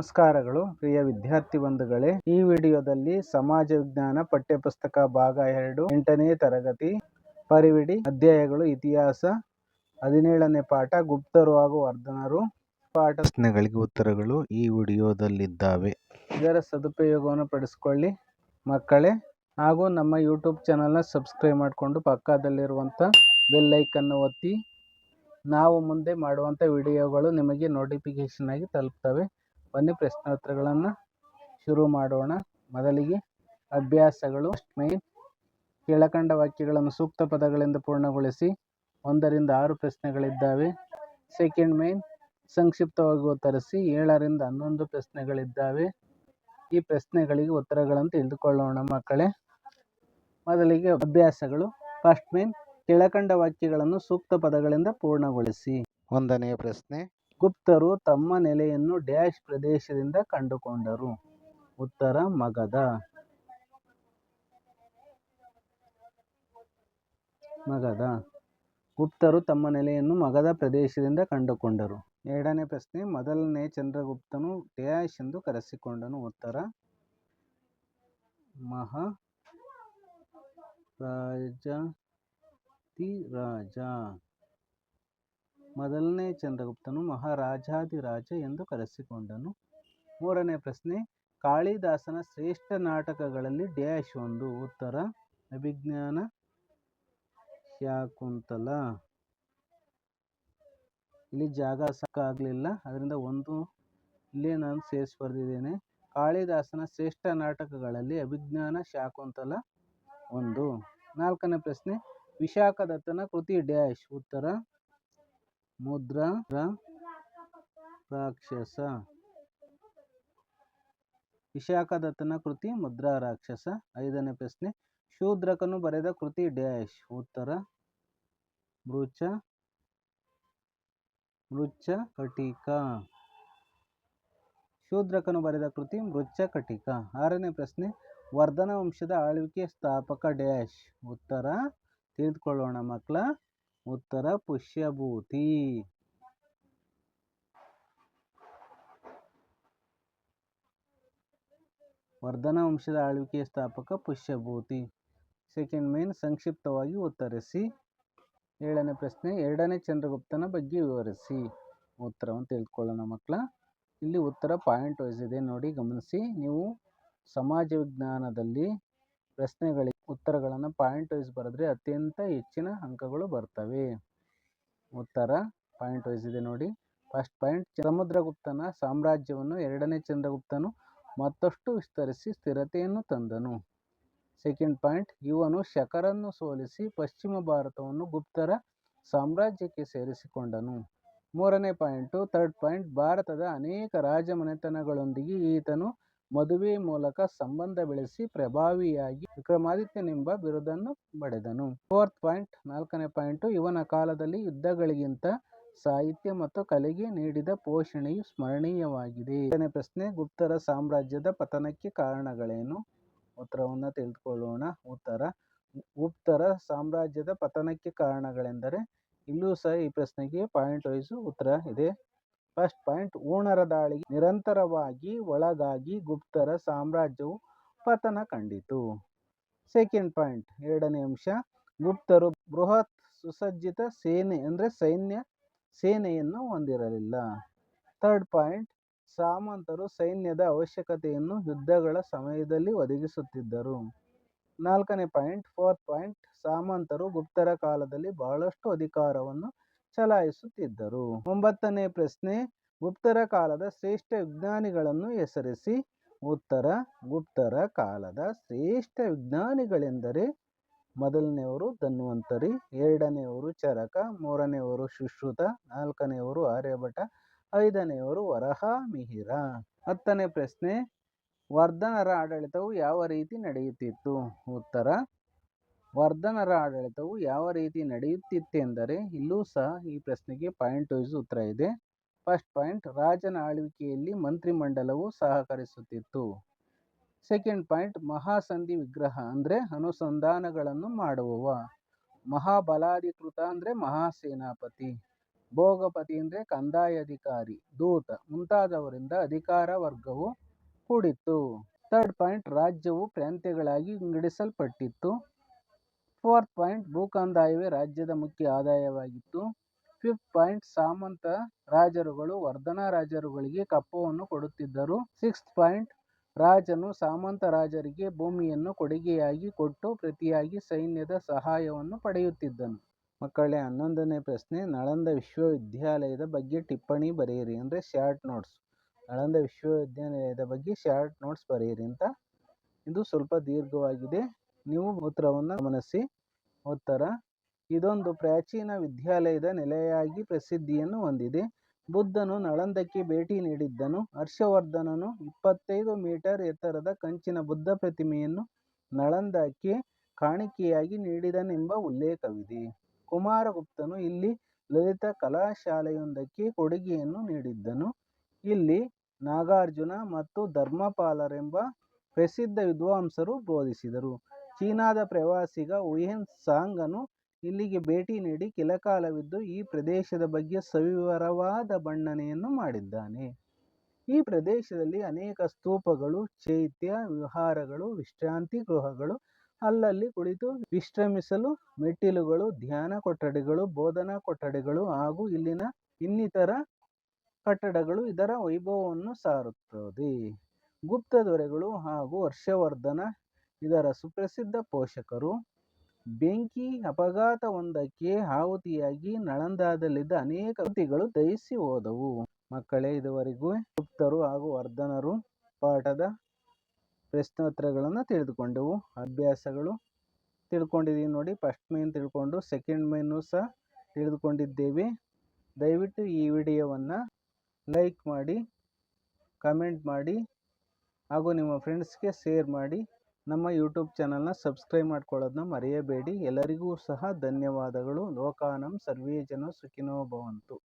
ನಮಸ್ಕಾರಗಳು, ಪ್ರಿಯ ವಿದ್ಯಾರ್ಥಿ ಬಂಧುಗಳೇ. ಈ ವಿಡಿಯೋದಲ್ಲಿ ಸಮಾಜ ವಿಜ್ಞಾನ ಪಠ್ಯಪುಸ್ತಕ ಭಾಗ ಎರಡು, ಎಂಟನೇ ತರಗತಿ ಪರಿವಿಡಿ, ಅಧ್ಯಾಯಗಳು, ಇತಿಹಾಸ, ಹದಿನೇಳನೇ ಪಾಠ, ಗುಪ್ತರು ಹಾಗೂ ವರ್ಧನರು. ಪಾಠ ಪ್ರಶ್ನೆಗಳಿಗೆ ಉತ್ತರಗಳು ಈ ವಿಡಿಯೋದಲ್ಲಿದ್ದಾವೆ. ಇದರ ಸದುಪಯೋಗವನ್ನು ಪಡಿಸಿಕೊಳ್ಳಿ ಮಕ್ಕಳೇ. ಹಾಗೂ ನಮ್ಮ ಯೂಟ್ಯೂಬ್ ಚಾನಲ್ನ ಸಬ್ಸ್ಕ್ರೈಬ್ ಮಾಡಿಕೊಂಡು ಪಕ್ಕದಲ್ಲಿರುವಂಥ ಬೆಲ್ ಐಕನ್ನು ಒತ್ತಿ. ನಾವು ಮುಂದೆ ಮಾಡುವಂಥ ವಿಡಿಯೋಗಳು ನಿಮಗೆ ನೋಟಿಫಿಕೇಶನ್ ಆಗಿ ತಲುಪ್ತವೆ. ಬನ್ನಿ ಪ್ರಶ್ನೋತ್ತರಗಳನ್ನು ಶುರು ಮಾಡೋಣ. ಮೊದಲಿಗೆ ಅಭ್ಯಾಸಗಳು. ಮೈನ್ ಕೆಳಕಂಡ ವಾಕ್ಯಗಳನ್ನು ಸೂಕ್ತ ಪದಗಳಿಂದ ಪೂರ್ಣಗೊಳಿಸಿ ಒಂದರಿಂದ ಆರು ಪ್ರಶ್ನೆಗಳಿದ್ದಾವೆ. ಸೆಕೆಂಡ್ ಮೈನ್ ಸಂಕ್ಷಿಪ್ತವಾಗಿ ಉತ್ತರಿಸಿ ಏಳರಿಂದ ಹನ್ನೊಂದು ಪ್ರಶ್ನೆಗಳಿದ್ದಾವೆ. ಈ ಪ್ರಶ್ನೆಗಳಿಗೆ ಉತ್ತರಗಳನ್ನು ತಿಳಿದುಕೊಳ್ಳೋಣ ಮಕ್ಕಳೇ. ಮೊದಲಿಗೆ ಅಭ್ಯಾಸಗಳು. ಫಸ್ಟ್ ಮೈನ್ ಕೆಳಕಂಡ ವಾಕ್ಯಗಳನ್ನು ಸೂಕ್ತ ಪದಗಳಿಂದ ಪೂರ್ಣಗೊಳಿಸಿ. ಒಂದನೆಯ ಪ್ರಶ್ನೆ. ಗುಪ್ತರು ತಮ್ಮ ನೆಲೆಯನ್ನು ಡ್ಯಾಶ್ ಪ್ರದೇಶದಿಂದ ಕಂಡುಕೊಂಡರು. ಉತ್ತರ, ಮಗಧ. ಮಗಧ. ಗುಪ್ತರು ತಮ್ಮ ನೆಲೆಯನ್ನು ಮಗಧ ಪ್ರದೇಶದಿಂದ ಕಂಡುಕೊಂಡರು. ಎರಡನೇ ಪ್ರಶ್ನೆ, ಮೊದಲನೇ ಚಂದ್ರಗುಪ್ತನು ಡ್ಯಾಶ್ ಎಂದು ಕರೆಸಿಕೊಂಡನು. ಉತ್ತರ, ಮಹಾ ರಾಜ ಮೊದಲನೇ ಚಂದ್ರಗುಪ್ತನು ಮಹಾರಾಜಾಧಿರಾಜ ಎಂದು ಕರೆಸಿಕೊಂಡನು. ಮೂರನೇ ಪ್ರಶ್ನೆ, ಕಾಳಿದಾಸನ ಶ್ರೇಷ್ಠ ನಾಟಕಗಳಲ್ಲಿ ಡ್ಯಾಶ್ ಒಂದು, ಉತ್ತರ ಅಭಿಜ್ಞಾನ ಶಾಕುಂತಲ ಇಲ್ಲಿ ಜಾಗ ಸಾಕಾಗಲಿಲ್ಲ, ಅದರಿಂದ ಒಂದು ಇಲ್ಲೇ ನಾನು ಸೇರಿಸಿ ಬರೆದಿದ್ದೇನೆ. ಕಾಳಿದಾಸನ ಶ್ರೇಷ್ಠ ನಾಟಕಗಳಲ್ಲಿ ಅಭಿಜ್ಞಾನ ಶಾಕುಂತಲ ಒಂದು. ನಾಲ್ಕನೇ ಪ್ರಶ್ನೆ, ವಿಶಾಖದತ್ತನ ಕೃತಿ ಡ್ಯಾಶ್, ಉತ್ತರ ಮುದ್ರಾ ರಾಕ್ಷಸ. ವಿಶಾಖದತ್ತನ ಕೃತಿ ಮುದ್ರಾ ರಾಕ್ಷಸ. ಐದನೇ ಪ್ರಶ್ನೆ. ಶೂದ್ರಕನು ಬರೆದ ಕೃತಿ ಡ್ಯಾಶ್. ಉತ್ತರ. ಮೃಚ. ಮೃಚ್ಛ ಕಟಿಕ. ಶೂದ್ರಕನು ಬರೆದ ಕೃತಿ ಮೃಚ್ಛ ಕಟಿಕ. ಆರನೇ ಪ್ರಶ್ನೆ. ವರ್ಧನ ವಂಶದ ಆಳ್ವಿಕೆ ಸ್ಥಾಪಕ ಡ್ಯಾಶ್. ಉತ್ತರ. ತಿಳಿದುಕೊಳ್ಳೋಣ ಮಕ್ಕಳ. ಉತ್ತರ ಪುಷ್ಯಭೂತಿ. ವರ್ಧನ ವಂಶದ ಆಳ್ವಿಕೆಯ ಸ್ಥಾಪಕ ಪುಷ್ಯಭೂತಿ. ಸೆಕೆಂಡ್ ಮೇನ್ ಸಂಕ್ಷಿಪ್ತವಾಗಿ ಉತ್ತರಿಸಿ. ಏಳನೇ ಪ್ರಶ್ನೆ, ಎರಡನೇ ಚಂದ್ರಗುಪ್ತನ ಬಗ್ಗೆ ವಿವರಿಸಿ. ಉತ್ತರವನ್ನು ತಿಳ್ಕೊಳ್ಳೋಣ ಮಕ್ಕಳ. ಇಲ್ಲಿ ಉತ್ತರ ಪಾಯಿಂಟ್ ವೈಸ್ ಇದೆ. ನೋಡಿ ಗಮನಿಸಿ, ನೀವು ಸಮಾಜ ವಿಜ್ಞಾನದಲ್ಲಿ ಪ್ರಶ್ನೆಗಳಿಗೆ ಉತ್ತರಗಳನ್ನು ಪಾಯಿಂಟ್ ವೈಸ್ ಬರೆದ್ರೆ ಅತ್ಯಂತ ಹೆಚ್ಚಿನ ಅಂಕಗಳು ಬರ್ತವೆ. ಉತ್ತರ ಪಾಯಿಂಟ್ ವೈಸ್ ಇದೆ ನೋಡಿ. ಫಸ್ಟ್ ಪಾಯಿಂಟ್ ಸಮುದ್ರಗುಪ್ತನ ಸಾಮ್ರಾಜ್ಯವನ್ನು, ಎರಡನೇ ಚಂದ್ರಗುಪ್ತನು ಮತ್ತಷ್ಟು ವಿಸ್ತರಿಸಿ ಸ್ಥಿರತೆಯನ್ನು ತಂದನು. ಸೆಕೆಂಡ್ ಪಾಯಿಂಟ್ ಇವನು ಶಕರನ್ನು ಸೋಲಿಸಿ ಪಶ್ಚಿಮ ಭಾರತವನ್ನು ಗುಪ್ತರ ಸಾಮ್ರಾಜ್ಯಕ್ಕೆ ಸೇರಿಸಿಕೊಂಡನು. ಮೂರನೇ ಪಾಯಿಂಟು ಥರ್ಡ್ ಪಾಯಿಂಟ್ ಭಾರತದ ಅನೇಕ ರಾಜಮನೆತನಗಳೊಂದಿಗೆ ಈತನು ಮದುವೆ ಮೂಲಕ ಸಂಬಂಧ ಬೆಳೆಸಿ ಪ್ರಭಾವಿಯಾಗಿ ವಿಕ್ರಮಾದಿತ್ಯನೆಂಬ ಬಿರುದನ್ನು ಪಡೆದನು. ಫೋರ್ತ್ ಪಾಯಿಂಟ್, ನಾಲ್ಕನೇ ಪಾಯಿಂಟು, ಇವನ ಕಾಲದಲ್ಲಿ ಯುದ್ಧಗಳಿಗಿಂತ ಸಾಹಿತ್ಯ ಮತ್ತು ಕಲೆಗೆ ನೀಡಿದ ಪೋಷಣೆಯು ಸ್ಮರಣೀಯವಾಗಿದೆ. ಎರಡನೇ ಪ್ರಶ್ನೆ, ಗುಪ್ತರ ಸಾಮ್ರಾಜ್ಯದ ಪತನಕ್ಕೆ ಕಾರಣಗಳೇನು? ಉತ್ತರವನ್ನು ತಿಳಿದುಕೊಳ್ಳೋಣ. ಉತ್ತರ, ಗುಪ್ತರ ಸಾಮ್ರಾಜ್ಯದ ಪತನಕ್ಕೆ ಕಾರಣಗಳೆಂದರೆ, ಇಲ್ಲೂ ಸಹ ಈ ಪ್ರಶ್ನೆಗೆ ಪಾಯಿಂಟ್ ವೈಸು ಉತ್ತರ ಇದೆ. ಫಸ್ಟ್ ಪಾಯಿಂಟ್, ಓಣರ ದಾಳಿಗೆ ನಿರಂತರವಾಗಿ ಒಳಗಾಗಿ ಗುಪ್ತರ ಸಾಮ್ರಾಜ್ಯವು ಪತನ ಕಂಡಿತು. ಸೆಕೆಂಡ್ ಪಾಯಿಂಟ್, ಎರಡನೇ ಅಂಶ, ಗುಪ್ತರು ಬೃಹತ್ ಸುಸಜ್ಜಿತ ಸೇನೆ ಅಂದರೆ ಸೈನ್ಯ ಸೇನೆಯನ್ನು ಹೊಂದಿರಲಿಲ್ಲ. ಥರ್ಡ್ ಪಾಯಿಂಟ್, ಸಾಮಂತರು ಸೈನ್ಯದ ಅವಶ್ಯಕತೆಯನ್ನು ಯುದ್ಧಗಳ ಸಮಯದಲ್ಲಿ ಒದಗಿಸುತ್ತಿದ್ದರು. ನಾಲ್ಕನೇ ಪಾಯಿಂಟ್, ಫೋರ್ತ್ ಪಾಯಿಂಟ್, ಸಾಮಂತರು ಗುಪ್ತರ ಕಾಲದಲ್ಲಿ ಬಹಳಷ್ಟು ಅಧಿಕಾರವನ್ನು ಚಲಾಯಿಸುತ್ತಿದ್ದರು. ಒಂಬತ್ತನೇ ಪ್ರಶ್ನೆ, ಗುಪ್ತರ ಕಾಲದ ಶ್ರೇಷ್ಠ ವಿಜ್ಞಾನಿಗಳನ್ನು ಹೆಸರಿಸಿ. ಉತ್ತರ, ಗುಪ್ತರ ಕಾಲದ ಶ್ರೇಷ್ಠ ವಿಜ್ಞಾನಿಗಳೆಂದರೆ ಮೊದಲನೆಯವರು ಧನ್ವಂತರಿ, ಎರಡನೆಯವರು ಚರಕ, ಮೂರನೆಯವರು ಶುಶ್ರುತ ನಾಲ್ಕನೆಯವರು ಆರ್ಯಭಟ ಐದನೆಯವರು ವರಹ, ಮಿಹಿರ. ಹತ್ತನೇ ಪ್ರಶ್ನೆ, ವರ್ಧನರ ಆಡಳಿತವು ಯಾವ ರೀತಿ ನಡೆಯುತ್ತಿತ್ತು? ಉತ್ತರ ವರ್ಧನರ ಆಡಳಿತವು ಯಾವ ರೀತಿ ನಡೆಯುತ್ತಿತ್ತೆಂದರೆ, ಇಲ್ಲೂ ಸಹ ಈ ಪ್ರಶ್ನೆಗೆ ಪಾಯಿಂಟ್ ವೈಸ್ ಉತ್ತರ ಇದೆ. ಫಸ್ಟ್ ಪಾಯಿಂಟ್, ರಾಜನ ಆಳ್ವಿಕೆಯಲ್ಲಿ ಮಂತ್ರಿಮಂಡಲವು ಸಹಕರಿಸುತ್ತಿತ್ತು. ಸೆಕೆಂಡ್ ಪಾಯಿಂಟ್, ಮಹಾಸಂಧಿ ವಿಗ್ರಹ ಅಂದರೆ ಅನುಸಂಧಾನಗಳನ್ನು ಮಾಡುವವ. ಮಹಾಬಲಾಧಿಕೃತ ಅಂದರೆ ಮಹಾಸೇನಾಪತಿ. ಭೋಗಪತಿ ಅಂದರೆ ಕಂದಾಯ ಅಧಿಕಾರಿ, ದೂತ ಮುಂತಾದವರಿಂದ ಅಧಿಕಾರ ವರ್ಗವು ಕೂಡಿತ್ತು. ಥರ್ಡ್ ಪಾಯಿಂಟ್, ರಾಜ್ಯವು ಪ್ರಾಂತ್ಯಗಳಾಗಿ ವಿಂಗಡಿಸಲ್ಪಟ್ಟಿತ್ತು. ಫೋರ್ತ್ ಪಾಯಿಂಟ್ ಭೂಕಂದಾಯವೇ ರಾಜ್ಯದ ಮುಖ್ಯ ಆದಾಯವಾಗಿತ್ತು. ಫಿಫ್ತ್ ಪಾಯಿಂಟ್ ಸಾಮಂತ ರಾಜರುಗಳು, ವರ್ಧನ ರಾಜರುಗಳಿಗೆ ಕಪ್ಪವನ್ನು ಕೊಡುತ್ತಿದ್ದರು. ಸಿಕ್ಸ್ತ್ ಪಾಯಿಂಟ್ ರಾಜನು ಸಾಮಂತ ರಾಜರಿಗೆ ಭೂಮಿಯನ್ನು ಕೊಡುಗೆಯಾಗಿ ಕೊಟ್ಟು ಪ್ರತಿಯಾಗಿ ಸೈನ್ಯದ ಸಹಾಯವನ್ನು ಪಡೆಯುತ್ತಿದ್ದನು. ಮಕ್ಕಳೇ, ಹನ್ನೊಂದನೇ ಪ್ರಶ್ನೆ, ನಳಂದ ವಿಶ್ವವಿದ್ಯಾಲಯದ ಬಗ್ಗೆ ಟಿಪ್ಪಣಿ ಬರೆಯಿರಿ ಅಂದರೆ ಶಾರ್ಟ್ ನೋಟ್ಸ್. ನಳಂದ ವಿಶ್ವವಿದ್ಯಾಲಯದ ಬಗ್ಗೆ ಶಾರ್ಟ್ ನೋಟ್ಸ್ ಬರೆಯಿರಿ ಅಂತ. ಇದು ಸ್ವಲ್ಪ ದೀರ್ಘವಾಗಿದೆ. ನೀವು ಉತ್ತರವನ್ನು ಗಮನಿಸಿ. ಉತ್ತರ, ಇದೊಂದು ಪ್ರಾಚೀನ ವಿದ್ಯಾಲಯದ ನೆಲೆಯಾಗಿ ಪ್ರಸಿದ್ಧಿಯನ್ನು ಹೊಂದಿದೆ. ಬುದ್ಧನು ನಳಂದಕ್ಕೆ ಭೇಟಿ ನೀಡಿದ್ದನು. ಹರ್ಷವರ್ಧನನು ಇಪ್ಪತ್ತೈದು ಮೀಟರ್ ಎತ್ತರದ ಕಂಚಿನ ಬುದ್ಧ ಪ್ರತಿಮೆಯನ್ನು ನಳಂದಕ್ಕೆ ಕಾಣಿಕೆಯಾಗಿ ನೀಡಿದನೆಂಬ ಉಲ್ಲೇಖವಿದೆ. ಕುಮಾರಗುಪ್ತನು ಇಲ್ಲಿ ಲಲಿತ ಕಲಾಶಾಲೆಯೊಂದಕ್ಕೆ ಕೊಡುಗೆಯನ್ನು ನೀಡಿದ್ದನು. ಇಲ್ಲಿ ನಾಗಾರ್ಜುನ ಮತ್ತು ಧರ್ಮಪಾಲರೆಂಬ ಪ್ರಸಿದ್ಧ ವಿದ್ವಾಂಸರು ಬೋಧಿಸಿದರು. ಚೀನಾದ ಪ್ರವಾಸಿಗ ಉಯೆನ್ ಸಾಂಗನು ಇಲ್ಲಿಗೆ ಭೇಟಿ ನೀಡಿ ಕೆಲಕಾಲವಿದ್ದು ಈ ಪ್ರದೇಶದ ಬಗ್ಗೆ ಸವಿವರವಾದ ಬಣ್ಣನೆಯನ್ನು ಮಾಡಿದ್ದಾನೆ. ಈ ಪ್ರದೇಶದಲ್ಲಿ ಅನೇಕ ಸ್ತೂಪಗಳು, ಚೈತ್ಯ ವಿಹಾರಗಳು, ವಿಶ್ರಾಂತಿ ಗೃಹಗಳು, ಅಲ್ಲಲ್ಲಿ ಕುಳಿತು ವಿಶ್ರಮಿಸಲು ಮೆಟ್ಟಿಲುಗಳು, ಧ್ಯಾನ ಕೊಠಡಿಗಳು, ಬೋಧನಾ ಕೊಠಡಿಗಳು ಹಾಗೂ ಇಲ್ಲಿನ ಇನ್ನಿತರ ಕಟ್ಟಡಗಳು ಇದರ ವೈಭವವನ್ನು ಸಾರುತ್ತದೆ. ಗುಪ್ತ ದೊರೆಗಳು ಹಾಗೂ ಹರ್ಷವರ್ಧನ ಇದರ ಸುಪ್ರಸಿದ್ಧ ಪೋಷಕರು ಬೆಂಕಿ ಅಪಘಾತವೊಂದಕ್ಕೆ ಆಹುತಿಯಾಗಿ ನಳಂದಾದಲ್ಲಿದ್ದ ಅನೇಕ ಕೃತಿಗಳು ದಹಿಸಿ ಹೋದವು. ಮಕ್ಕಳೇ, ಇದುವರೆಗೂ ಗುಪ್ತರು ಹಾಗೂ ವರ್ಧನರು ಪಾಠದ ಪ್ರಶ್ನೋತ್ತರಗಳನ್ನು ತಿಳಿದುಕೊಂಡೆವು. ಅಭ್ಯಾಸಗಳು ತಿಳ್ಕೊಂಡಿದ್ದೀವಿ ನೋಡಿ, ಫಸ್ಟ್ ಮೇನ್ ತಿಳ್ಕೊಂಡು ಸೆಕೆಂಡ್ ಮೇನು ಸಹ ತಿಳಿದುಕೊಂಡಿದ್ದೇವೆ. ದಯವಿಟ್ಟು ಈ ವಿಡಿಯೋವನ್ನು ಲೈಕ್ ಮಾಡಿ, ಕಮೆಂಟ್ ಮಾಡಿ ಹಾಗೂ ನಿಮ್ಮ ಫ್ರೆಂಡ್ಸ್ಗೆ ಶೇರ್ ಮಾಡಿ. ನಮ್ಮ ಯೂಟ್ಯೂಬ್ ಚಾನಲ್ನ ಸಬ್ಸ್ಕ್ರೈಬ್ ಮಾಡ್ಕೊಳ್ಳೋದನ್ನ ಮರೆಯಬೇಡಿ. ಎಲ್ಲರಿಗೂ ಸಹ ಧನ್ಯವಾದಗಳು. ಲೋಕಾನಂ ಸರ್ವೇ ಜನ ಸುಖಿನೋ ಭವಂತು.